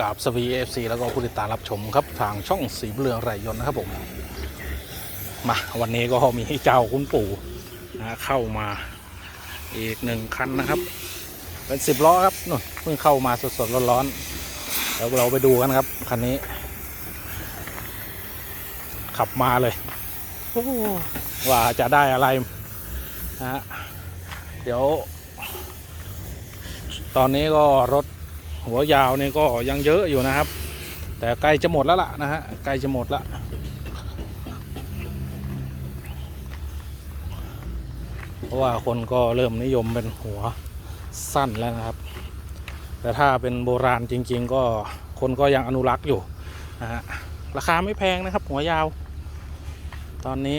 กราบสวีเอฟซีแล้วก็ผู้ติดตามรับชมครับทางช่องสีเรืองไรยนนะครับผมมาวันนี้ก็มีเจ้าคุณปู่นะเข้ามาอีกหนึ่งคันนะครับ เป็นสิบล้อครับนู่นเพิ่งเข้ามาสดๆร้อนๆแล้วเราไปดูกันครับคันนี้ ขับมาเลยว่าจะได้อะไรนะฮะเดี๋ยว ตอนนี้ก็รถ หัวยาวนี่ก็ยังเยอะอยู่นะครับ แต่ใกล้จะหมดแล้วล่ะนะฮะใกล้จะหมดล้วเพราะว่าคนก็เริ่มนิยมเป็นหัวสั้นแล้วนะครับ แต่ถ้าเป็นโบราณจริง ๆ ก็คนก็ยังอนุรักษ์อยู่นะฮะราคาไม่แพงนะครับ หัวยาว ตอนนี้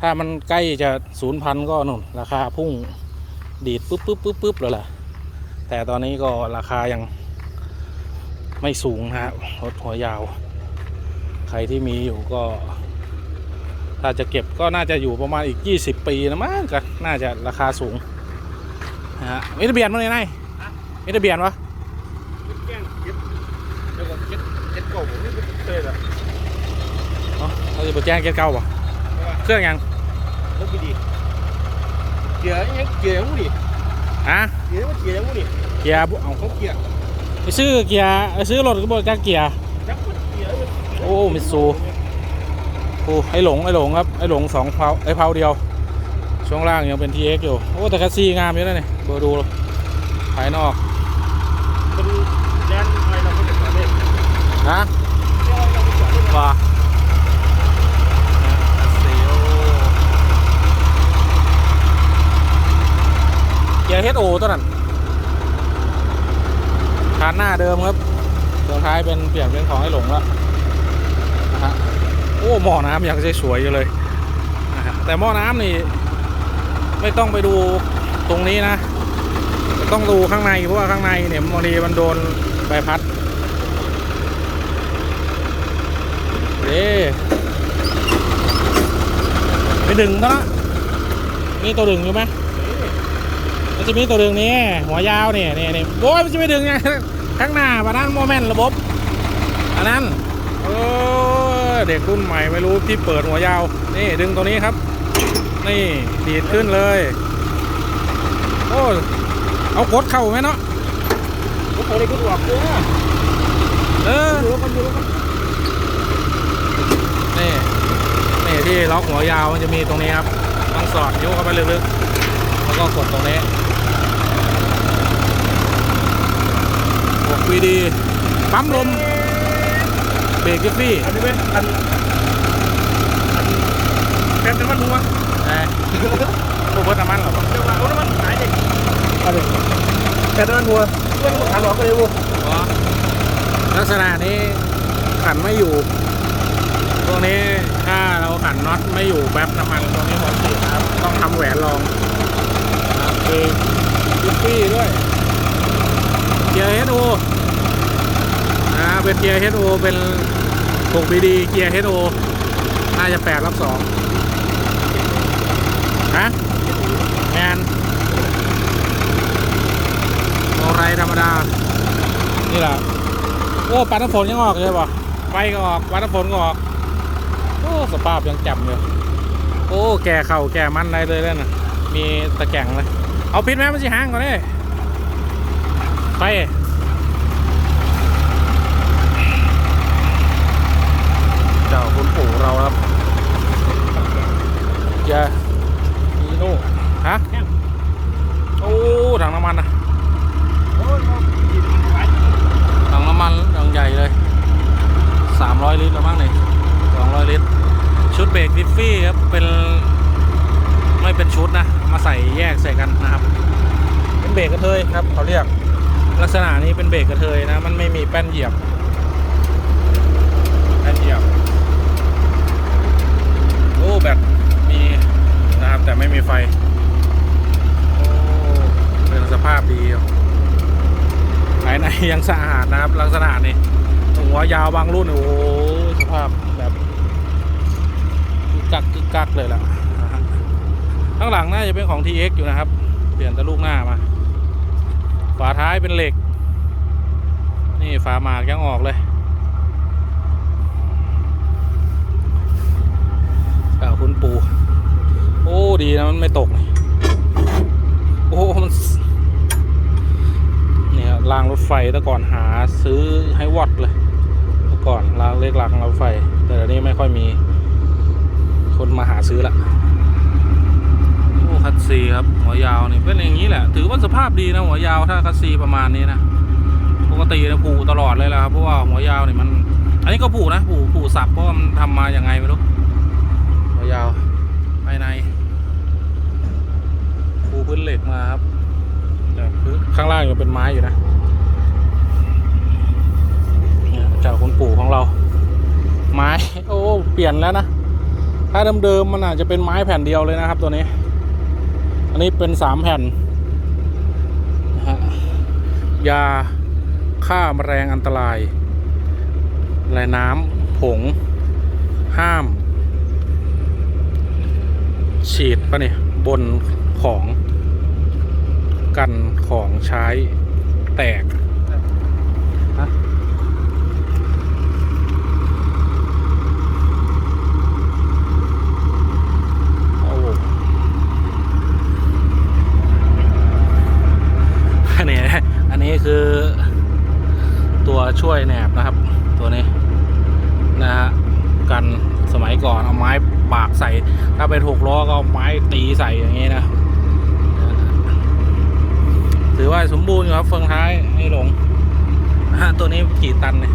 ถ้ามันใกล้จะศูนย์พันก็นุ่นราคาพุ่งดีดปุ๊บปุ๊บปุ๊บปุ๊บเลยแหละ แต่ตอนนี้ก็ราคายังไม่สูงนะฮะรถหัวยาว ใครที่มีอยู่ก็ ถ้าจะเก็บก็น่าจะอยู่ประมาณอีก 20 ปีนะมั้งก็น่าจะราคาสูงนะฮะมีทะเบียนมั้ยไงมีทะเบียนวะแกล้งเก็บเดี๋ยวก่อนเก็บเก็บเก่าผมนี่เป็นเคยละเอ้าเราจะไปแจ้งเกียร์เก่าป่ะเครื่องยังรถไม่ดีเกียร์ยังเกียร์ยังไม่ดีฮะเกียร์ว่าเกียร์ยังไม่ดี เกียร์บุเอาเขาเกียร์ไปซื้อเกียร์ไปซื้อรถก็บอกจ้างเกียร์จักรเกียร์โอ้มิตซูโอ้ไอหลงไอหลงครับไอหลงสองเพาไอเพาเดียว ช่วงล่างยังเป็น TX อยู่โอ้แต่คัสซีงามอยู่นะเนี่ยเบอร์ดูภายนอกเป็นแดนอะไรเราไม่ได้สอนเลยฮะแดนเราไม่สอนเลยว่าคัสซีโอเกียร์ HO ตัวนั้นคานหน้าเดิมครับตัวท้ายเป็นเปลี่ยนเป็นของไอหลงแล้วนะฮะโอ้หม้อน้ำยังสวยอยู่เลยนะฮะแต่หม้อน้ำนี่ ไม่ต้องไปดูตรงนี้นะต้องดูข้างในเพราะว่าข้างในเนี่ยบางทีมันโดนใบพัดเด้ไปดึงซะละนี่ตัวดึงอยู่ไหมมันจะมีตัวดึงนี่หัวยาวเนี่ยเนี่ยเนี่ยโอ้ยมันจะไม่ดึงไง ข้างหน้าปะนั้นโมเมนต์ระบบอันนั้นเออเด็กรุ่นใหม่ไม่รู้ที่เปิดหัวยาว นี่ดึงตัวนี้ครับ นี่ดีดขึ้นเลย โอ้ยเอากดเข้าไหมเนาะรถเขาได้ก็ดูออกเลยเออดูแล้วกันดูแล้วกันนี่นี่ที่ล็อกหัวยาวมันจะมีตรงนี้ครับต้องสอดยกเข้าไปลึกๆแล้วก็กดตรงนี้กด วีดี ปั๊มลม เบรกกิฟฟี่ อันนี้เป็นอันอันแป๊บน้ำมันหัวเอ้ยพวกเพิ่น้ำมันเหรอเดี๋ยวว่าเอาน้ำมันหายเลยเอาเลยแป๊บน้ำมันหัวเพื่อนก็ขาหลอกเลยวัวอ๋อลักษณะนี้ขันไม่อยู่ตรงนี้ถ้าเราขันน็อตไม่อยู่แป๊บน้ำมันตรงนี้หมดสิครับ ต้องทำแหวนรองนะครับคือยิปปี้ด้วยเกียร์ HO นะเป็นเกียร์ HO เป็น6 BD เกียร์ HO น่าจะ8รับ2ฮะแมนโอไรธรรมดา นี่แหละโอ้ปัดน้ำฝนยังออกเลยป่ะไฟก็ออกปัดน้ำฝนก็ออก โอ้สภาพยังแจ่มอยู่โอ้แก่เข่าแก่มันอะไรเลยแล้วนะมีตะแกรงเลย เอาพิษไหมมันสิห่างก่อนเลยไปเจ้าคุณปู่เราครับอย่าอีโน่ฮะ โอ้ถังน้ำมันนะ โอ้ยเอาดีดีไป ถังน้ำมันถังใหญ่เลย 300 ลิตรแล้วมั้งนี่200 ลิตร ชุดเบรกดิฟฟี่ครับ เป็นไม่เป็นชุดนะ มาใส่แยกใส่กันนะครับ เป็นเบรกกระเทยครับเขาเรียก ลักษณะนี้เป็นเบรกกระเทยนะ มันไม่มีแป้นเหยียบ แป้นเหยียบ โอ้แบตมีนะครับแต่ไม่มีไฟ โอ้เป็นสภาพดีอยู่ภายในยังสะอาดนะครับลักษณะนี้ หัวยาวบางรุ่นโอ้โหสภาพแบบกึกกักกึกกักเลยล่ะข้างหลังน่าจะเป็นของ TX อยู่นะครับ เปลี่ยนแต่ลูกหน้ามา ฝาท้ายเป็นเหล็กฟ้าหมากยังออกเลยอ่าคุณปู โอ้ดีนะมันไม่ตก โอ้มันเนี่ยรางรถไฟแต่ก่อนหาซื้อให้วัดเลย ก่อนรางเล็กรางรถไฟ แต่เดี๋ยวนี้ไม่ค่อยมีคนมาหาซื้อละโอ้คัตซีครับ หัวยาวนี่เป็นอย่างนี้แหละ ถือว่าสภาพดีนะ หัวยาวถ้าคัตซีประมาณนี้นะปกตินะผูตลอดเลยแหละครับเพราะว่าหัวยาวนี่มัน อันนี้ก็ผูนะผูผูสับเพราะว่ามันทำมาอย่างไงไม่รู้หัวยาวภายในปูพื้นเหล็กมาครับแต่พื้นข้างล่างยังเป็นไม้อยู่นะเนี่ย จากคุณปู่ของเรา ไม้โอ้เปลี่ยนแล้วนะถ้าเดิมๆมันอาจจะเป็นไม้แผ่นเดียวเลยนะครับ ตัวนี้ อันนี้เป็นสามแผ่นนะฮะยาฆ่าแมลงอันตรายลายน้ำผง ห้าม ฉีดปะเนี่ยบนของกันของใช้แตกฮะโอ้อันนี้อันนี้คือ ตัวช่วยแหนบนะครับ ตัวนี้ นะฮะกันสมัยก่อนเอาไม้ปากใส่ ถ้า เป็นหกล้อก็เอาไม้ตีใส่อย่างนี้นะ ถือว่าสมบูรณ์ครับเฟืองท้ายไม่หลงฮะตัวนี้กี่ตันเนี่ย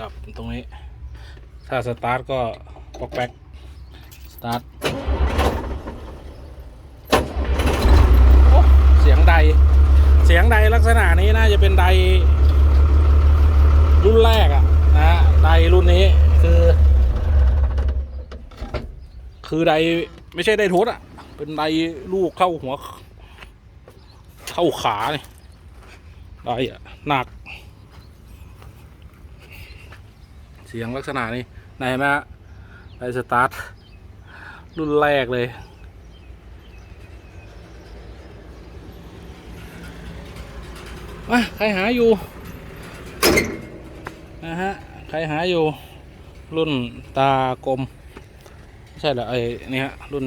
ดับตรงนี้ ถ้าสตาร์ทก็ปอกแป๊กสตาร์ทโอ้เสียงใด เสียงใดลักษณะนี้น่าจะเป็นใด รุ่นแรกอะนะใดรุ่นนี้คือ คือใดไม่ใช่ไดทดอะเป็นไดลูกเข้าหัว เข้าขาเนี่ยไดอะหนัก เสียงลักษณะนี้ไหนมไดสตาร์ท รุ่นแรกเลย มาใครหาอยู่ นะฮะ ใครหาอยู่ รุ่นตากลม ไม่ใช่เหรอไอ้นี่ฮะ รุ่น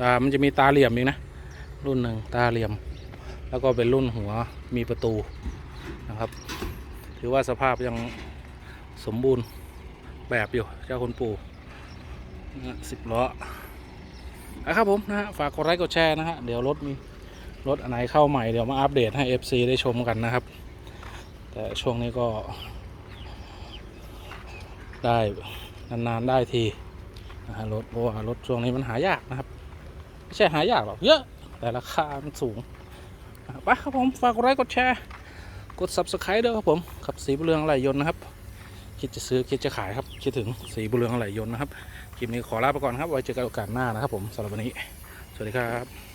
ตา มันจะมีตาเหลี่ยมอีกนะ รุ่นหนึ่งตาเหลี่ยม แล้วก็เป็นรุ่นหัวมีประตูนะครับ ถือว่าสภาพยังสมบูรณ์ แบบอยู่ เจ้าคุณปู่สิบล้อนะครับผมนะฮะฝากกดไลค์กดแชร์นะฮะเดี๋ยวรถมีรถอันไหนเข้าใหม่เดี๋ยวมาอัปเดตให้ FC ได้ชมกันนะครับ แต่ช่วงนี้ก็ ได้นานๆได้ทีนะฮะรถเพราะว่ารถช่วงนี้มันหายากนะครับ ไม่ใช่หายากหรอกเยอะ แต่ราคามันสูงไปครับผมฝากกดไลค์กดแชร์ กด subscribe ด้วยครับผม ขับสีบุเรืองไหลยนต์นะครับ คิดจะซื้อคิดจะขายครับ คิดถึงสีบุเรืองไหลยนนะครับ คลิปนี้ขอลาไปก่อนครับ ไว้เจอกันโอกาสหน้านะครับผมสำหรับวันนี้ สวัสดีครับ